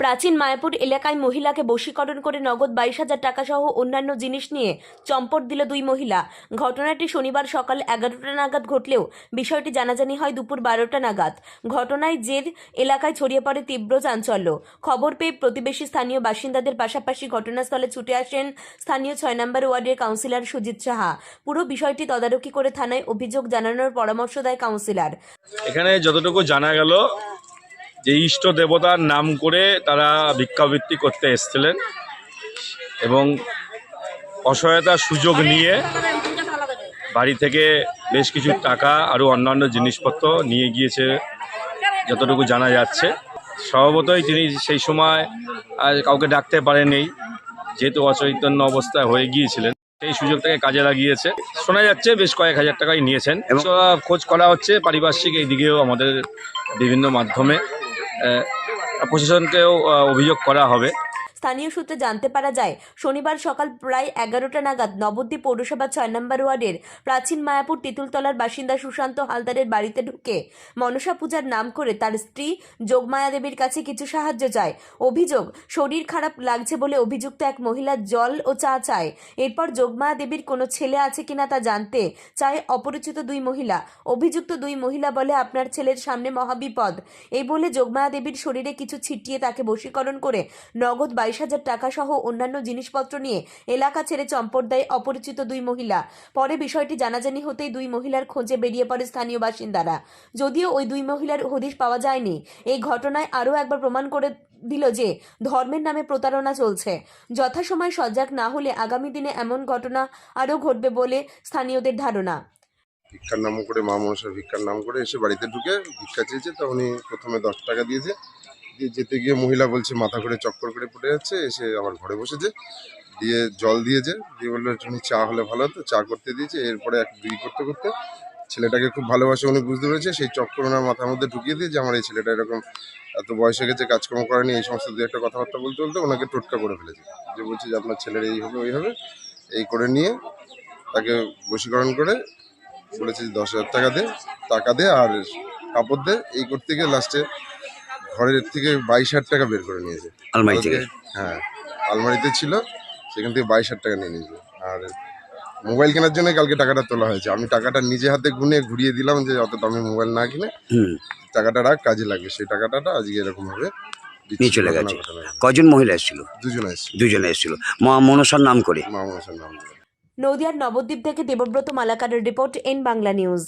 প্রাচীন মায়াপুর এলাকায় মহিলাকে বশীকরণ করে নগদ বাইশ হাজার টাকা সহ অন্যান্য জিনিস নিয়ে চম্পট দিল দুই মহিলা। ঘটনাটি শনিবার সকাল এগারোটা নাগাদ ঘটলেও বিষয়টি জানাজানি হয় দুপুর বারোটা নাগাদ। ঘটনায় জের, এলাকায় ছড়িয়ে পড়ে তীব্র চাঞ্চল্য। খবর পেয়ে প্রতিবেশী স্থানীয় বাসিন্দাদের পাশাপাশি ঘটনাস্থলে ছুটে আসেন স্থানীয় ছয় নম্বর ওয়ার্ডের কাউন্সিলর সুজিত সাহা। পুরো বিষয়টি তদারকি করে থানায় অভিযোগ জানানোর পরামর্শ দেয় কাউন্সিলর। এখানে যতটুকু জানা গেল যে ইষ্ট দেবতার নাম করে তারা ভিক্ষাবৃত্তি করতে এসেছিলেন এবং অসহায়তার সুযোগ নিয়ে বাড়ি থেকে বেশ কিছু টাকা আরও অন্যান্য জিনিসপত্র নিয়ে গিয়েছে যতটুকু জানা যাচ্ছে। স্বভাবতই তিনি সেই সময় আর কাউকে ডাকতে পারেনি যেহেতু অচৈতন্য অবস্থায় হয়ে গিয়েছিলেন সেই সুযোগটাকে কাজে লাগিয়েছে। শোনা যাচ্ছে বেশ কয়েক হাজার টাকাই নিয়েছেন। খোঁজ করা হচ্ছে পারিপার্শ্বিক এই দিকেও আমাদের বিভিন্ন মাধ্যমে। প্রশাসনকেও অভিযোগ করা হবে। স্থানীয় সূত্রে জানতে পারা যায়, শনিবার সকাল প্রায় এগারোটা নাগাদ নবদ্বীপ পৌরসভা ছয় নম্বর ওয়ার্ডের প্রাচীন মায়াপুর তেঁতুলতলার বাসিন্দা সুশান্ত হালদারের বাড়িতে ঢুকে মনসা পূজার নাম করে তার স্ত্রী যোগমায়া দেবীর কাছে কিছু সাহায্য চায়। অভিযোগ, শরীর খারাপ লাগছে বলে অভিযুক্ত এক মহিলা জল ও চা চায়। এরপর যোগমায়া দেবীর কোনো ছেলে আছে কিনা তা জানতে চায় অপরিচিত দুই মহিলা। অভিযুক্ত দুই মহিলা বলে, আপনার ছেলের সামনে মহাবিপদ। এই বলে যোগমায়া দেবীর শরীরে কিছু ছিটিয়ে তাকে বশীকরণ করে নগদ বাইশ হাজার টাকা সহ অন্যান্য জিনিসপত্র নিয়ে এলাকা ছেড়ে চম্পট দেয় অপরিচিত দুই মহিলা। পরে বিষয়টি জানাজানি হতেই দুই মহিলার খোঁজে বেরিয়ে পড়ে স্থানীয় বাসিন্দারা। যদিও ওই দুই মহিলার হদিশ পাওয়া যায়নি, এই ঘটনায় আরও একবার প্রমাণ করে দিল যে ধর্মের নামে প্রতারণা চলছে। যথাসময় সজাগ না হলে আগামী দিনে এমন ঘটনা আরও ঘটবে বলে স্থানীয়দের ধারণা। ভিক্ষার নাম করে মা ভিক্ষার নাম করে এসে বাড়িতে ঢুকে ভিক্ষা চেয়েছে, তো উনি প্রথমে দশ টাকা দিয়েছে। দিয়ে যেতে গিয়ে মহিলা বলছে, মাথা ঘুরে চক্কর করে পড়ে যাচ্ছে, এসে আবার ঘরে বসেছে। দিয়ে জল দিয়েছে, দিয়ে বলল একটুখানি চা হলে ভালো হতো, চা করতে দিয়েছে। এরপরে এক দুই করতে করতে ছেলেটাকে খুব ভালোবাসে উনি বুঝতে পেরেছে। সেই চক্কর ওনার মাথার মধ্যে ঢুকিয়ে দিয়ে যে আমার এই ছেলেটা এরকম এত বয়স হয়ে গেছে, কাজকর্ম করেনি, এই সমস্ত দু একটা কথাবার্তা বলতে বলতে ওনাকে টোটকা করে ফেলেছে। যে বলছে যে আপনার ছেলের এই হবে, ওই হবে। এই করে নিয়ে তাকে বশীকরণ করে বলেছে দশ হাজার টাকা দে টাকা দে আর কাপড় দে। এই করতে গিয়ে লাস্টে ঘরের থেকে বাইশ হাজার টাকা বের করে নিয়েছে। আলমারি থেকে? হ্যাঁ আলমারিতে ছিল সেখান থেকে বাইশ হাজার টাকা নিয়ে নিয়েছে। আর মোবাইল কেনার জন্য কালকে টাকাটা তোলা হয়েছে। আমি টাকাটা নিজে হাতে গুনে ঘুরিয়ে দিলাম যে অত দামি মোবাইল না কিনে টাকাটা রাখ কাজে লাগবে সেই টাকাটা আজকে এরকম ভাবে দিচ্ছি। নিয়ে চলে গেছে। কজন মহিলা এসেছিল? দুজন এসেছিল। দুজনে এসেছিল। মা মনসার নাম করে। মা মনসার নাম করে। নদিয়ার নবদ্বীপ থেকে দেবব্রত মালাকারের রিপোর্ট এন বাংলা নিউজ।